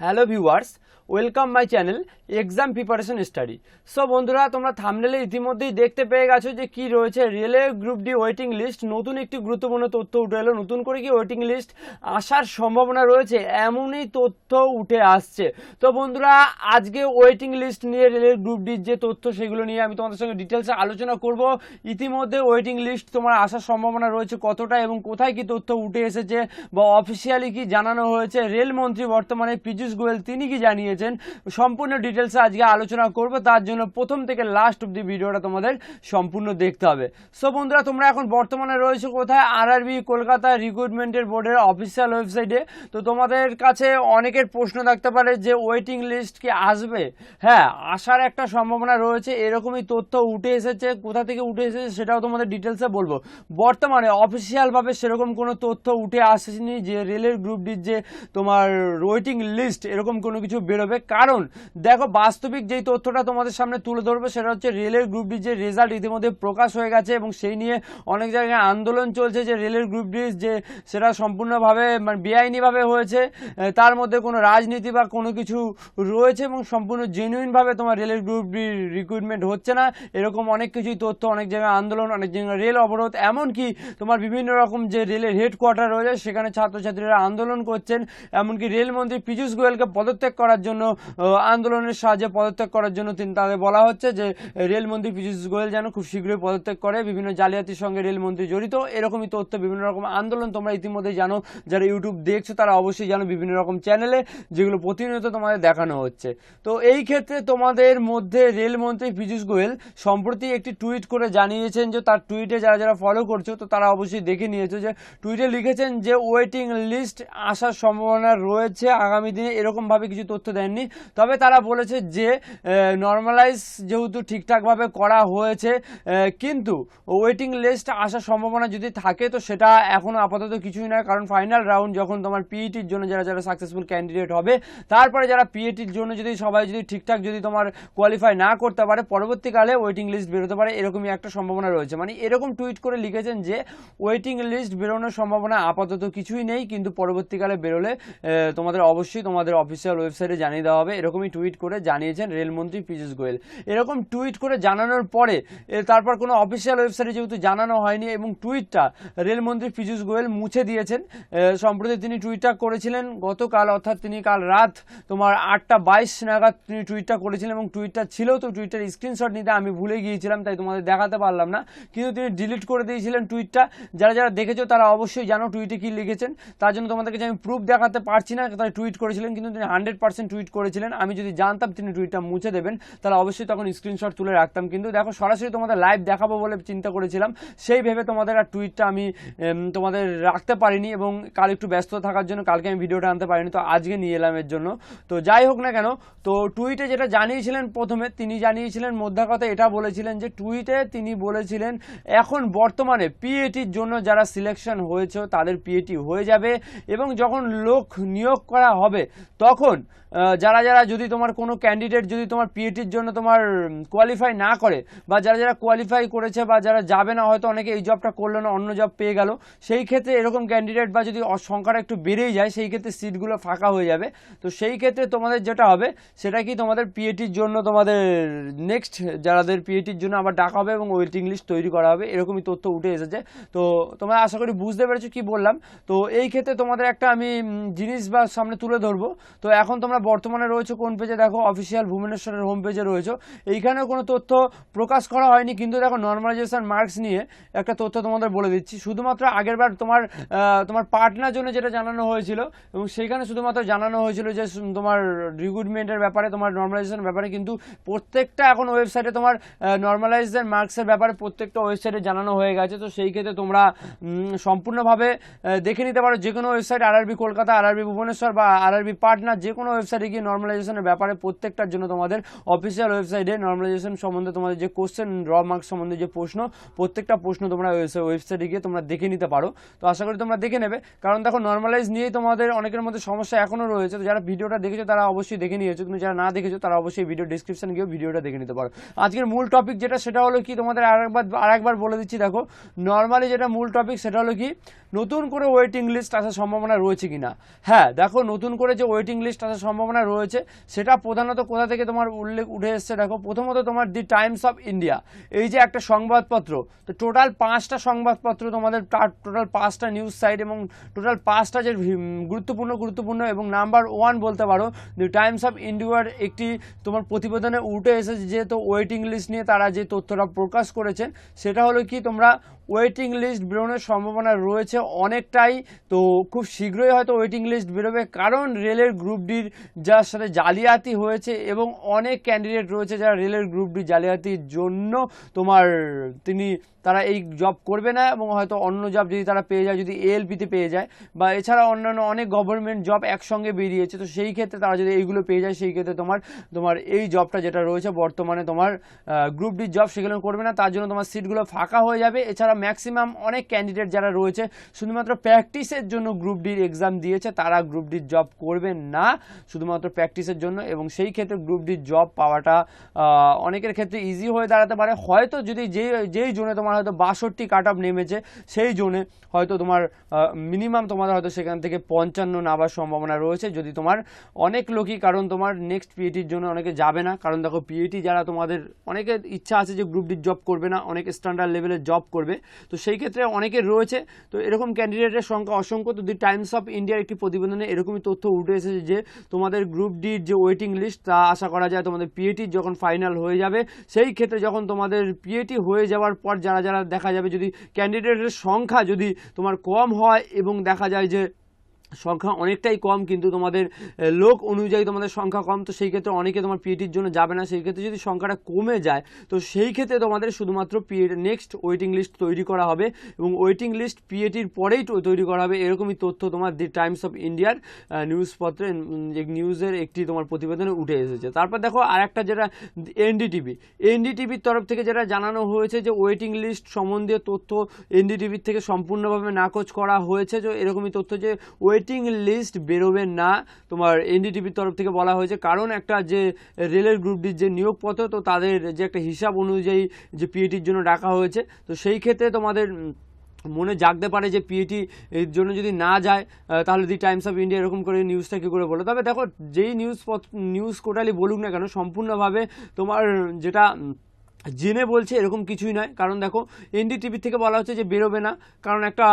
Hello viewers welcome my channel exam preparation study so বন্ধুরা, তোমরা থামনেলে ইতিমধ্যেই দেখতে পেয়ে গেছো যে কি রয়েছে railway group D waiting list নতুন একটি গুরুত্বপূর্ণ তথ্য উঠে এলো। নতুন করে কি ওয়েটিং লিস্ট আসার সম্ভাবনা রয়েছে? এমনই তথ্য উঠে আসছে। তো, বন্ধুরা, আজকে ওয়েটিং লিস্ট নিয়ে রেলওয়ে গ্রুপ ডির যে তথ্য, সেগুলো নিয়ে আমি তোমাদের সঙ্গে ডিটেলসে আলোচনা করব। ইতিমধ্যে ওয়েটিং লিস্ট তোমার আসার সম্ভাবনা রয়েছে কতটা এবং কোথায় কি তথ্য উঠে এসেছে বা অফিসিয়ালি কি জানানো হয়েছে? রেলমন্ত্রী বর্তমানে পীযূষ গোয়েল, তিনি কি জানিয়েছেন? সম্পূর্ণ ডিটেলসে আজকে আলোচনা করব, তার জন্য প্রথম থেকে লাস্ট অব্দি ভিডিওটা তোমাদের সম্পূর্ণ দেখতে হবে। সো বন্ধুরা, তোমরা এখন বর্তমানে রয়েছে কোথায়? আরআরবি কলকাতা রিক্রুটমেন্টের বোর্ডের অফিসিয়াল ওয়েবসাইটে তো তোমাদের কাছে অনেকের প্রশ্ন থাকতে পারে যে ওয়েটিং লিস্ট কি আসবে? হ্যাঁ আসার একটা সম্ভাবনা রয়েছে, এরকমই তথ্য উঠে এসেছে। কোথা থেকে উঠে এসেছে সেটাও তোমাদের ডিটেলসে বলব। বর্তমানে অফিসিয়ালভাবে সেরকম কোনো তথ্য উঠে আসেনি যে রেলের গ্রুপ ডির যে তোমার ওয়েটিং লিস্ট এরকম কোনো কিছু বেরোবে কারণ, দেখো, বাস্তবিক যেই তথ্যটা তোমাদের সামনে তুলে ধরবে, সেটা হচ্ছে রেলের গ্রুপ ডির যে রেজাল্ট ইতিমধ্যে প্রকাশ হয়ে গেছে এবং সেই নিয়ে অনেক জায়গায় আন্দোলন চলছে যে রেলের গ্রুপ ডি যে সেটা সম্পূর্ণভাবে মানে বেআইনিভাবে হয়েছে তার মধ্যে কোনো রাজনীতি বা কোনো কিছু রয়েছে এবং সম্পূর্ণ জেনুইনভাবে তোমার রেলের গ্রুপ ডি রিক্রুটমেন্ট হচ্ছে না। এরকম অনেক কিছুই তথ্য, অনেক জায়গায় আন্দোলন, অনেক জায়গায় রেল অবরোধ, এমনকি তোমার বিভিন্ন রকম যে রেলের হেডকোয়ার্টার রয়েছে, সেখানে ছাত্রছাত্রীরা আন্দোলন করছেন। এমনকি রেলমন্ত্রী পীযূষ গোয়েলকে পদত্যাগ করার জন্য আহ, আন্দোলনের সাহায্যে পদত্যাগ করার জন্য তিনি তাদের বলা হচ্ছে যে রেলমন্ত্রী পীযূষ গোয়েল যেন খুব শীঘ্রই পদত্যাগ করে। বিভিন্ন জালিয়াতির সঙ্গে রেলমন্ত্রী জড়িত। এরকমই তথ্য বিভিন্ন রকম আন্দোলন তোমরা ইতিমধ্যে জানো। যারা ইউটিউব দেখছ তারা অবশ্যই জানো বিভিন্ন রকম চ্যানেলে যেগুলো প্রতিনিয়ত তোমাদের দেখানো হচ্ছে। তো এই ক্ষেত্রে তোমাদের মধ্যে রেলমন্ত্রী পীযূষ গোয়েল সম্প্রতি একটি টুইট করে জানিয়েছেন যে তার টুইটে যারা যারা ফলো করছ তো তারা অবশ্যই দেখে নিয়েছো যে টুইটে লিখেছেন যে ওয়েটিং লিস্ট আসার সম্ভাবনা রয়েছে। আগামী দিনে এরকমভাবে কিছু তথ্য দেননি। তবে তারা বলেছে যে নর্মালাইজ যেহেতু ঠিকঠাকভাবে করা হয়েছে কিন্তু ওয়েটিং লিস্ট আসার সম্ভাবনা যদি থাকে, তো সেটা এখনও আপাতত কিছুই নয়। কারণ ফাইনাল রাউন্ড যখন তোমার পিইটির জন্য যারা যারা সাকসেসফুল ক্যান্ডিডেট হবে, তারপরে যারা পিএটির জন্য যদি সবাই যদি ঠিকঠাক যদি তোমার কোয়ালিফাই না করতে পারে, পরবর্তীকালে ওয়েটিং লিস্ট বেরোতে পারে, এরকমই একটা সম্ভাবনা রয়েছে। মানে এরকম টুইট করে লিখেছেন যে ওয়েটিং লিস্ট বেরোনোর সম্ভাবনা আপাতত কিছুই নেই, কিন্তু পরবর্তীকালে বেরোলে তোমাদের অবশ্যই তোমাদের অফিসিয়াল ওয়েবসাইটে জানিয়ে দেওয়া হবে। এরকমই টুইট করে জানিয়েছেন রেলমন্ত্রী পীযূষ গোয়েল। এরকম টুইট করে জানানোর পরে তারপর কোনো অফিসিয়াল ওয়েবসাইটে যেহেতু জানানো হয়নি এবং টুইটটা রেলমন্ত্রী পীযূষ গোয়েল মুছে দিয়েছেন সম্প্রতি তিনি টুইটটা করেছিলেন। গতকাল অর্থাৎ তিনি কাল রাত তোমার আটটা বাইশ নাগাদ তিনি টুইটটা করেছিলেন এবং টুইটটা ছিল তো টুইটার স্ক্রিনশট নিতে আমি ভুলে গিয়েছিলাম, তাই তোমাদের দেখাতে পারলাম না। কিন্তু তিনি ডিলিট করে দিয়েছিলেন টুইটটা যারা যারা দেখেছ তারা অবশ্যই জানো টুইটে কি লিখেছেন। তার জন্য তোমাদেরকে আমি প্রুফ দেখাতে পারছি না তারা টুইট করেছিলেন, কিন্তু তিনি হান্ড্রেড পার্সেন্ট টুইট করেছিলেন। আমি যদি জানতাম তিনি টুইটটা মুছে দেবেন, তাহলে অবশ্যই তখন স্ক্রিনশট তুলে রাখতাম। কিন্তু দেখো, সরাসরি তোমাদের লাইভ দেখাবো বলে চিন্তা করেছিলাম। সেই ভেবে তোমাদের আর টুইটটা আমি তোমাদের রাখতে পারিনি এবং কাল একটু ব্যস্ত থাকার জন্য কালকে আমি ভিডিওটা আনতে পারিনি, তো আজকে নিয়ে এলাম এর জন্য। তো যাই হোক না কেন, তো টুইটে যেটা জানিয়েছিলেন প্রথমে, তিনি জানিয়েছিলেন মোদ্দা কথা এটা বলেছিলেন যে টুইটে তিনি বলেছিলেন, এখন বর্তমানে পিএটির জন্য যারা সিলেকশন হয়েছে, তাদের পিএটি হয়ে যাবে এবং যখন লোক নিয়োগ করা হবে, তখন যারা যারা যদি তোমার কোনো ক্যান্ডিডেট যদি তোমার পিএটির জন্য তোমার কোয়ালিফাই না করে, বা যারা যারা কোয়ালিফাই করেছে বা যারা যাবে না, হয়তো অনেকে এই জবটা করল না, অন্য জব পেয়ে গেল, সেই ক্ষেত্রে এরকম ক্যান্ডিডেট বা যদি সংখ্যাটা একটু বেড়েই যায়, সেই ক্ষেত্রে সিটগুলো ফাঁকা হয়ে যাবে। তো সেই ক্ষেত্রে তোমাদের যেটা হবে, সেটা কি তোমাদের পিএটির জন্য তোমাদের নেক্সট যারাদের পিএটির জন্য আবার ডাকা হবে এবং ওয়েটিং লিস্ট তৈরি করা হবে, এরকমই তথ্য উঠে এসেছে। তো তোমরা আশা করি বুঝতে পেরেছ কি বললাম। তো এই ক্ষেত্রে তোমাদের একটা আমি জিনিস বা সামনে তুলে ধরবো। তো এখন তোমরা বর্তমানে রয়েছে কোন পেজে দেখো অফিসিয়াল ভুবনেশ্বরের হোম পেজে রয়েছে। এইখানেও কোনো তথ্য প্রকাশ করা হয়নি, কিন্তু দেখো নর্মালাইজেশন মার্কস নিয়ে একটা তথ্য তোমাদের বলে দিচ্ছি। শুধুমাত্র আগেরবার তোমার তোমার পার্টনার জন্য যেটা জানানো হয়েছিল, এবং সেইখানে শুধুমাত্র জানানো হয়েছিল যে, তোমার রিক্রুটমেন্টের ব্যাপারে, তোমার নর্মালাইজেশন ব্যাপারে, কিন্তু প্রত্যেকটা এখন ওয়েবসাইটে তোমার নর্মালাইজেশন মার্কসের ব্যাপারে প্রত্যেকটা ওয়েবসাইটে জানানো হয়ে গেছে। তো সেই ক্ষেত্রে তোমরা সম্পূর্ণভাবে দেখে নিতে পারো। যে কোনো website RRB Kolkata RRB Bhubaneswar বা আরআরবি পাটনা যে কোনো ওয়েবসাইটে গিয়ে নর্মালাইজেশনের ব্যাপারে প্রত্যেকটার জন্য তোমাদের অফিসিয়াল ওয়েবসাইটে নর্মালাইজেশন সম্বন্ধে তোমাদের যে কোশ্চেন র মার্কস সম্বন্ধে যে প্রশ্ন, প্রত্যেকটা প্রশ্ন তোমরা ওয়েবসাইটে গিয়ে তোমরা দেখে নিতে পারো। তো আশা করি তোমরা দেখে নেবে। কারণ দেখো নর্মালাইজ নিয়েই তোমাদের অনেকের মধ্যে সমস্যা এখনও রয়েছে। তো যারা ভিডিওটা দেখেছ, তারা অবশ্যই দেখে নিয়েছো। তুমি যারা না দেখেছ, তারা অবশ্যই ভিডিও ডিসক্রিপশন গিয়ে ভিডিওটা দেখে নিতে পারো। আজকের মূল টপিক যেটা, সেটা হলো কি তোমাদের আরেকবার আরেকবার বলে দিচ্ছি, দেখো নর্মালি যেটা মূল টপিক সেটা হলো কি, নতুন করে ওয়েটিং লিস্ট আসার সম্ভাবনা রয়েছে কিনা? হ্যাঁ দেখো, নতুন করে যে ওয়েটিং লিস্ট আসার সম্ভাবনা রয়েছে, সেটা প্রধানত কোথা থেকে তোমার উল্লেখ, উঠে এসছে দেখো, প্রথমত তোমার দি টাইমস অফ ইন্ডিয়া, এই যে একটা সংবাদপত্র, তো টোটাল পাঁচটা সংবাদপত্র তোমাদের টোটাল পাঁচটা নিউজ সাইট এবং টোটাল পাঁচটা যে গুরুত্বপূর্ণ গুরুত্বপূর্ণ এবং নাম্বার ওয়ান বলতে পারো, দি টাইমস অফ ইন্ডিয়ার একটি তোমার প্রতিবেদনে উঠে এসেছে, যেহেতু ওয়েটিং লিস্ট নিয়ে তারা যে তথ্যটা প্রকাশ করেছেন, সেটা হলো কি তোমরা ওয়েটিং লিস্ট বেরোনোর সম্ভাবনা রয়েছে অনেকটাই, তো খুব শীঘ্রই হয়তো ওয়েটিং লিস্ট বেরোবে, কারণ রেলের গ্রুপ ডির যার সাথে জালিয়াতি হয়েছে এবং অনেক ক্যান্ডিডেট রয়েছে যারা রেলের গ্রুপ ডি জালিয়াতির জন্য তোমার তিনি, তারা এই জব করবে না এবং হয়তো অন্য জব যদি তারা পেয়ে যায়, যদি এএলপিতে পেয়ে যায়, বা এছাড়া অন্যান্য অনেক গভর্নমেন্ট জব একসঙ্গে বেরিয়েছে, তো সেই ক্ষেত্রে তারা যদি এইগুলো পেয়ে যায়, সেই ক্ষেত্রে তোমার তোমার এই জবটা যেটা রয়েছে, বর্তমানে তোমার গ্রুপ ডি জব সেগুলো করবে না, তার জন্য তোমার সিটগুলো ফাঁকা হয়ে যাবে। এছাড়া ম্যাক্সিমাম অনেক ক্যান্ডিডেট যারা রয়েছে, শুধুমাত্র প্র্যাকটিসের জন্য গ্রুপ ডির এক্সাম দিয়েছে, তারা গ্রুপ ডির জব করবে না। শুধুমাত্র প্র্যাকটিসের জন্য এবং সেই ক্ষেত্রে গ্রুপ ডির জব পাওয়াটা অনেকের ক্ষেত্রে ইজি হয়ে দাঁড়াতে পারে। হয়তো যদি যেই যেই জোনে তোমার হয়তো বাষট্টি কাট অফ নেমেছে, সেই জোনে হয়তো তোমার মিনিমাম তোমার হয়তো সেখান থেকে পঞ্চান্ন নাবার সম্ভাবনা রয়েছে। যদি তোমার অনেক লোকই, কারণ তোমার নেক্সট পিএটির জন্য অনেকে যাবে না। কারণ দেখো পিএটি যারা তোমাদের, অনেকের ইচ্ছা আছে যে গ্রুপ ডির জব করবে না, অনেক স্ট্যান্ডার্ড লেভেলের জব করবে। তো সেই ক্ষেত্রে অনেকের রয়েছে। তো এরকম ক্যান্ডিডেটের সংখ্যা অসংখ্য। তো দি টাইমস অফ ইন্ডিয়ার একটি প্রতিবেদনে এরকমই তথ্য উঠে এসেছে যে, তোমাদের গ্রুপ ডির যে ওয়েটিং লিস্ট তা আশা করা যায় তোমাদের পিএটি যখন ফাইনাল হয়ে যাবে, সেই ক্ষেত্রে যখন তোমাদের পিএটি হয়ে যাওয়ার পর যারা যারা দেখা যাবে, যদি ক্যান্ডিডেটের সংখ্যা যদি তোমার কম হয় এবং দেখা যায় যে সংখ্যা অনেকটাই কম, কিন্তু তোমাদের লোক অনুযায়ী তোমাদের সংখ্যা কম, তো সেই ক্ষেত্রে অনেকে তোমার পিএটির জন্য যাবে না। সেই ক্ষেত্রে যদি সংখ্যাটা কমে যায়, তো সেই ক্ষেত্রে তোমাদের শুধুমাত্র পিএটি নেক্সট ওয়েটিং লিস্ট তৈরি করা হবে এবং ওয়েটিং লিস্ট পিএটির পরেই তৈরি করা হবে। এরকমই তথ্য তোমার দি টাইমস অফ ইন্ডিয়ার নিউজপত্রে নিউজের একটি তোমার প্রতিবেদনে উঠে এসেছে। তারপর দেখো আরেকটা যেটা এনডিটিভি এনডিটিভির তরফ থেকে যেটা জানানো হয়েছে যে ওয়েটিং লিস্ট সম্বন্ধীয় তথ্য এনডিটিভির থেকে সম্পূর্ণভাবে নাকচ করা হয়েছে। যে এরকমই তথ্য যে ওয়েটিং লিস্ট বেরোবে না। তোমার এনডিটিভির তরফ থেকে বলা হয়েছে, কারণ একটা যে রেলের গ্রুপটির যে নিয়োগপত্র, তো তাদের যে একটা হিসাব অনুযায়ী যে পিএটির জন্য ডাকা হয়েছে, তো সেই ক্ষেত্রে তোমাদের মনে জাগতে পারে যে পিএটি এর জন্য যদি না যায় তাহলে দি টাইমস অফ ইন্ডিয়া এরকম করে নিউজটা কী করে বলো? তবে দেখো, যেই নিউজ নিউজ কোটালি বলুক না কেন, সম্পূর্ণভাবে তোমার যেটা জেনে বলছে এরকম কিছুই নয়। কারণ দেখো, এনডিটিভি থেকে বলা হচ্ছে যে বেরোবে না। কারণ একটা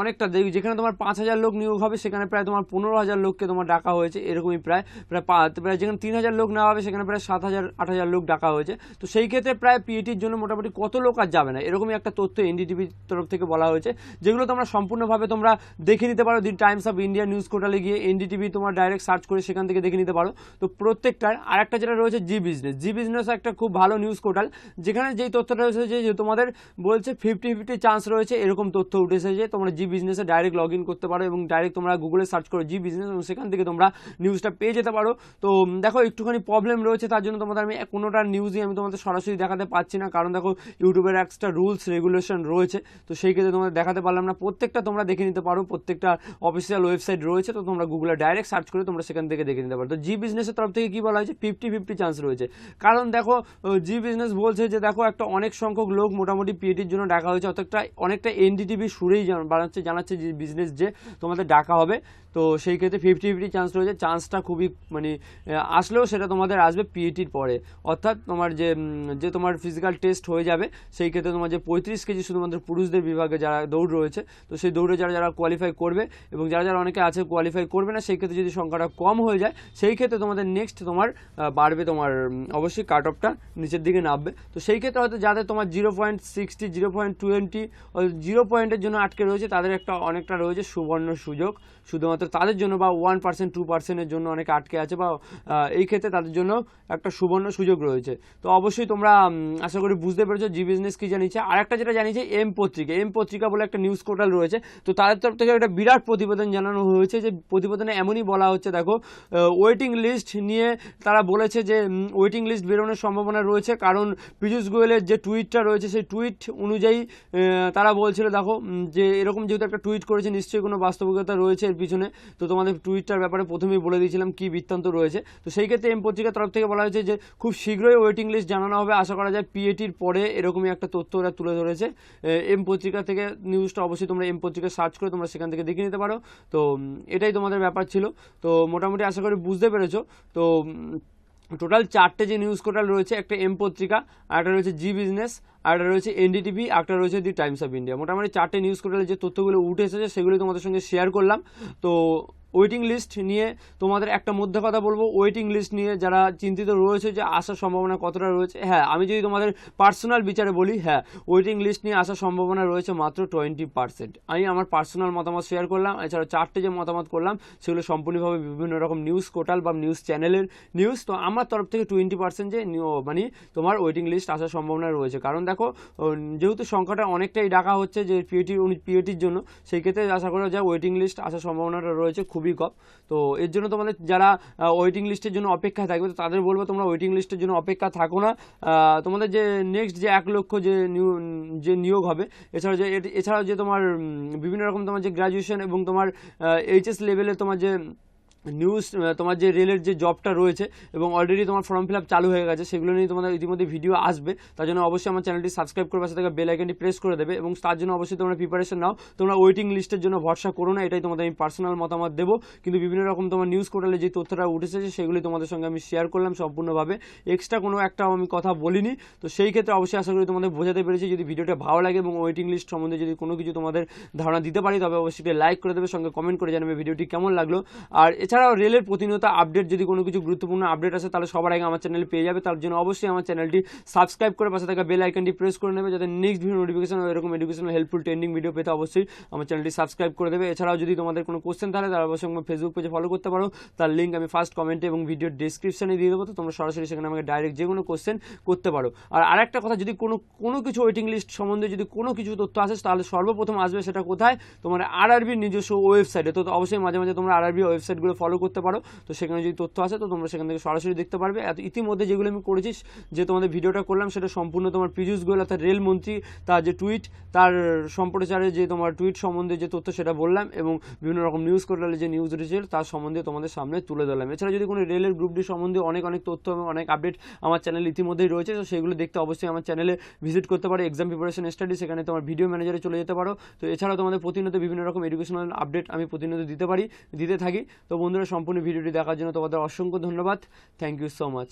অনেকটা যেখানে তোমার পাঁচ হাজার লোক নিয়োগ হবে, সেখানে প্রায় তোমার পনেরো হাজার লোককে তোমার ডাকা হয়েছে। এরকমই প্রায় প্রায় প্রায় যেখানে তিন হাজার লোক নেওয়া হবে, সেখানে প্রায় সাত হাজার, আট হাজার লোক ডাকা হয়েছে। তো সেই ক্ষেত্রে প্রায় পিএটির জন্য মোটামুটি কত লোক আর যাবে না? এরকমই একটা তথ্য এনডিটিভির তরফ থেকে বলা হয়েছে। যেগুলো তোমরা সম্পূর্ণভাবে তোমরা দেখে নিতে পারো the Times of India news পোর্টালে গিয়ে এনডিটিভি তোমার ডাইরেক্ট সার্চ করে সেখান থেকে দেখে নিতে পারো। তো প্রত্যেকটার আরেকটা যেটা রয়েছে জি বিজনেস। জি বিজনেস একটা খুব ভালো নিউজ পোর্টাল। যেখানে যেই তথ্যটা রয়েছে যে তোমাদের বলছে ফিফটি ফিফটি চান্স রয়েছে, এরকম তথ্য উঠেছে যে তোমরা জি বিজনেসে ডাইরেক্ট লগ ইন করতে পারো এবং ডাইরেক্ট তোমরা গুগলে সার্চ করো জি বিজনেস এবং সেখান থেকে তোমরা নিউজটা পেয়ে যেতে পারো। তো দেখো একটুখানি প্রবলেম রয়েছে, তার জন্য তোমাদের আমি কোনোটা নিউজই আমি তোমাদের সরাসরি দেখাতে পাচ্ছি না। কারণ দেখো ইউটিউবের একটা রুলস রেগুলেশন রয়েছে, তো সেই ক্ষেত্রে তোমাদের দেখাতে পারলাম না। প্রত্যেকটা তোমরা দেখে নিতে পারো, প্রত্যেকটা অফিসিয়াল ওয়েবসাইট রয়েছে, তো তোমরা গুগলে ডাইরেক্ট সার্চ করে তোমরা সেখান থেকে দেখে নিতে পারো। তো জি বিজনেসের তরফ থেকে কি বলা হয়েছে? ফিফটি ফিফটি চান্স রয়েছে। কারণ দেখো জি বিজনেস বলছে যে দেখো একটা অনেক সংখ্যক লোক মোটামুটি পিএটির জন্য ডাকা হয়েছে। অর্থাৎ অনেকটা এনডিটিভি সুরেই বানাচ্ছে, জানাচ্ছে যে বিজনেস যে তোমাদের ডাকা হবে। তো সেই ক্ষেত্রে ফিফটি ফিফটি চান্স রয়েছে। চান্সটা খুবই মানে আসলেও সেটা তোমাদের আসবে পিএটির পরে। অর্থাৎ তোমার যে যে তোমার ফিজিক্যাল টেস্ট হয়ে যাবে, সেই ক্ষেত্রে তোমার যে পঁয়ত্রিশ কেজি শুধুমাত্র পুরুষদের বিভাগে যারা দৌড় রয়েছে, তো সেই দৌড়ে যারা যারা কোয়ালিফাই করবে এবং যারা যারা অনেকে আছে কোয়ালিফাই করবে না, সেই ক্ষেত্রে যদি সংখ্যাটা কম হয়ে যায়, সেই ক্ষেত্রে তোমাদের নেক্সট তোমার বাড়বে তোমার অবশ্যই কাট অফটা নিচের দিকে নামবে। তো সেই ক্ষেত্রে হয়তো যাদের তোমার zero point sixty zero point twenty zero পয়েন্টের জন্য আটকে রয়েছে, তাদের একটা অনেকটা রয়েছে সুবর্ণ সুযোগ। শুধুমাত্র তাদের জন্য বা ওয়ান পার্সেন্ট টু পার্সেন্টের জন্য অনেকে আটকে আছে বা এই ক্ষেত্রে তাদের জন্য একটা সুবর্ণ সুযোগ রয়েছে। তো অবশ্যই তোমরা আশা করি বুঝতে পেরেছ জি বিজনেস কী জানিয়েছে। আর একটা যেটা জানিয়েছে এম পত্রিকা এম পত্রিকা বলে একটা নিউজ পোর্টাল রয়েছে। তো তাদের তরফ থেকে একটা বিরাট প্রতিবেদন জানানো হয়েছে যে প্রতিবেদনে এমনই বলা হচ্ছে, দেখো ওয়েটিং লিস্ট নিয়ে তারা বলেছে যে ওয়েটিং লিস্ট বেরোনোর সম্ভাবনা রয়েছে। কারণ পীযূষ গোয়েলের যে টুইটটা রয়েছে, সেই টুইট অনুযায়ী তারা বলছিল, দেখো যে এরকম যেহেতু একটা টুইট করেছে, নিশ্চয়ই কোনো বাস্তবিকতা রয়েছে এর পিছনে। তো তোমাদের টুইটটার ব্যাপারে প্রথমেই বলে দিয়েছিলাম কি বৃত্তান্ত রয়েছে। তো সেই ক্ষেত্রে এম পত্রিকার তরফ থেকে বলা হয়েছে যে, খুব শীঘ্রই ওয়েটিং লিস্ট জানানো হবে। আশা করা যায় পিএটির পরে এরকমই একটা তথ্য ওরা তুলে ধরেছে। এম পত্রিকা থেকে নিউজটা অবশ্যই তোমরা এম পত্রিকা সার্চ করে তোমরা সেখান থেকে দেখে নিতে পারো। তো এটাই তোমাদের ব্যাপার ছিল। তো, মোটামুটি আশা করি বুঝতে পেরেছ। তো টোটাল চারটে যে নিউজ পোর্টাল রয়েছে, একটা এম পত্রিকা, আর একটা রয়েছে জি বিজনেস আর একটা রয়েছে এনডিটিভি একটা রয়েছে দি টাইমস অফ ইন্ডিয়া মোটামুটি চারটে নিউজ পোর্টালে যে তথ্যগুলো উঠে এসেছে সেগুলো তোমাদের সঙ্গে শেয়ার করলাম। তো ওয়েটিং লিস্ট নিয়ে তোমাদের একটা মধ্যে কথা বলব। ওয়েটিং লিস্ট নিয়ে যারা চিন্তিত রয়েছে যে আসার সম্ভাবনা কতটা রয়েছে হ্যাঁ আমি যদি তোমাদের পার্সোনাল বিচারে বলি হ্যাঁ ওয়েটিং লিস্ট নিয়ে আসার সম্ভাবনা রয়েছে মাত্র টোয়েন্টি পার্সেন্ট আমি আমার পার্সোনাল মতামত শেয়ার করলাম এছাড়া চারটে যে মতামত করলাম, সেগুলো সম্পূর্ণভাবে বিভিন্ন রকম নিউজ পোর্টাল বা নিউজ চ্যানেলের নিউজ তো আমার তরফ থেকে টোয়েন্টি পার্সেন্ট যে মানে তোমার ওয়েটিং লিস্ট আসার সম্ভাবনা রয়েছে। কারণ দেখো যেহেতু সংখ্যাটা অনেকটাই ডাকা হচ্ছে যে পিএটি পিএটির জন্য, সেই ক্ষেত্রে আশা করা যায় ওয়েটিং লিস্ট আসার সম্ভাবনাটা রয়েছে খুবই কম। তো এর জন্য তোমাদের যারা ওয়েটিং লিস্টের জন্য অপেক্ষায় থাকবে, তো তাদের বলব তোমরা ওয়েটিং লিস্টের জন্য অপেক্ষা থাকো না। তোমাদের যে নেক্সট যে এক লক্ষ যে যে নিয়োগ হবে এছাড়া যে এছাড়াও যে তোমার বিভিন্ন রকম তোমার যে গ্র্যাজুয়েশন এবং তোমার এইচএস লেভেলে তোমার যে নিউজ তোমার যে রেলের যে জবটা রয়েছে এবং অলরেডি তোমার ফর্ম ফিল চালু হয়ে গেছে, সেগুলো নিয়ে তোমাদের ইতিমধ্যে ভিডিও আসবে। তার জন্য অবশ্যই আমার চ্যানেলটি সাবস্ক্রাইব করে পাশে থাকা বেল আইকনটি প্রেস করে দেবে এবং তার জন্য অবশ্যই তোমরা প্রিপারেশন নাও। তোমরা ওয়েটিং লিস্টের জন্য ভরসা করো না, এটাই তোমাদের আমি পার্সোনাল মতামত দেবো। কিন্তু বিভিন্ন রকম তোমার নিউজ পোর্টালে যে তথ্যটা উঠেছে, সেগুলি তোমাদের সঙ্গে আমি শেয়ার করলাম সম্পূর্ণভাবে। এক্সট্রা কোনো একটা আমি কথা বলিনি। তো সেই ক্ষেত্রে অবশ্যই আশা করি তোমাদের বোঝাতে পেরেছি। যদি ভিডিওটা ভালো লাগে এবং ওয়েটিং লিস্ট সম্বন্ধে যদি কোনো কিছু তোমাদের ধারণা দিতে পারি, তবে অবশ্যই লাইক করে দেবে, সঙ্গে কমেন্ট করে জানাবে ভিডিওটি কেমন লাগল। আর এছাড়াও রেলের প্রতিনিয়ত আপডেট যদি কোনো কিছু গুরুত্বপূর্ণ আপডেট আসে, তাহলে সবার আগে আমার চ্যানেলে পেয়ে যাবে। তার জন্য অবশ্যই আমার চ্যানেলটি সাবস্ক্রাইব করে পাশে থাকা বেল আইকনটি প্রেস করে নেবে, যাতে নেক্সট ভিডিও নোটিফিকেশন এরকম এডুকেশনাল হেল্পফুল ট্রেন্ডিং ভিডিও পেতে অবশ্যই আমার চ্যানেলটি সাবস্ক্রাইব করে দেবে। এছাড়াও যদি তোমাদের কোনো কোশ্চেন থাকে, তাহলে অবশ্যই আমার ফেসবুক পেজে ফলো করতে পারো। তার লিঙ্ক আমি ফার্স্ট কমেন্টে এবং ভিডিও ডিসক্রিপশনে দিয়ে দেবো। তো তোমরা সরাসরি সেখানে আমাকে ডাইরেক্ট যে কোনো কোশ্চেন করতে পারো। আর আরেকটা কথা, যদি কোনো কোনো কিছু ওয়েটিং লিস্ট সম্বন্ধে যদি কোনো কিছু তথ্য আসে, তাহলে সর্বপ্রথম আসবে সেটা কোথায়? তোমার আরআরবির নিজস্ব ওয়েবসাইটে তো অবশ্যই মাঝে মাঝে তোমরা আরআরবি ওয়েবসাইটগুলো ফলো করতে পারো। তো সেখানে যদি তথ্য আসে, তো তোমরা সেখান থেকে সরাসরি দেখতে পারবে। এত ইতিমধ্যে যেগুলো আমি করেছি, যে তোমাদের ভিডিওটা করলাম, সেটা সম্পূর্ণ তোমার পীযূষ গোয়েল, অর্থাৎ রেলমন্ত্রী তার যে টুইট তার সম্প্রচারে যে তোমার টুইট সম্বন্ধে যে তথ্য, সেটা বললাম এবং বিভিন্ন রকম নিউজ পোর্টালে যে নিউজ উঠেছে তার সম্বন্ধে তোমাদের সামনে তুলে ধরলাম। এছাড়া যদি কোনো রেলের গ্রুপটি সম্বন্ধে অনেক অনেক তথ্য এবং অনেক আপডেট আমার চ্যানেল ইতিমধ্যেই রয়েছে, তো সেগুলো দেখতে অবশ্যই আমার চ্যানেলে ভিজিট করতে পারো। এক্সাম প্রিপারেশন স্টাডি সেখানে তোমার ভিডিও ম্যানেজারে চলে যেতে পারো। তো এছাড়াও তোমাদের প্রতিনিয়ত বিভিন্ন রকম এডুকেশনাল আপডেট আমি প্রতিনিয়ত দিতে পারি, দিতে থাকি। তো বন্ধুরা সম্পূর্ণ ভিডিওটি দেখার জন্য তোমাদের অসংখ্য ধন্যবাদ। Thank you so much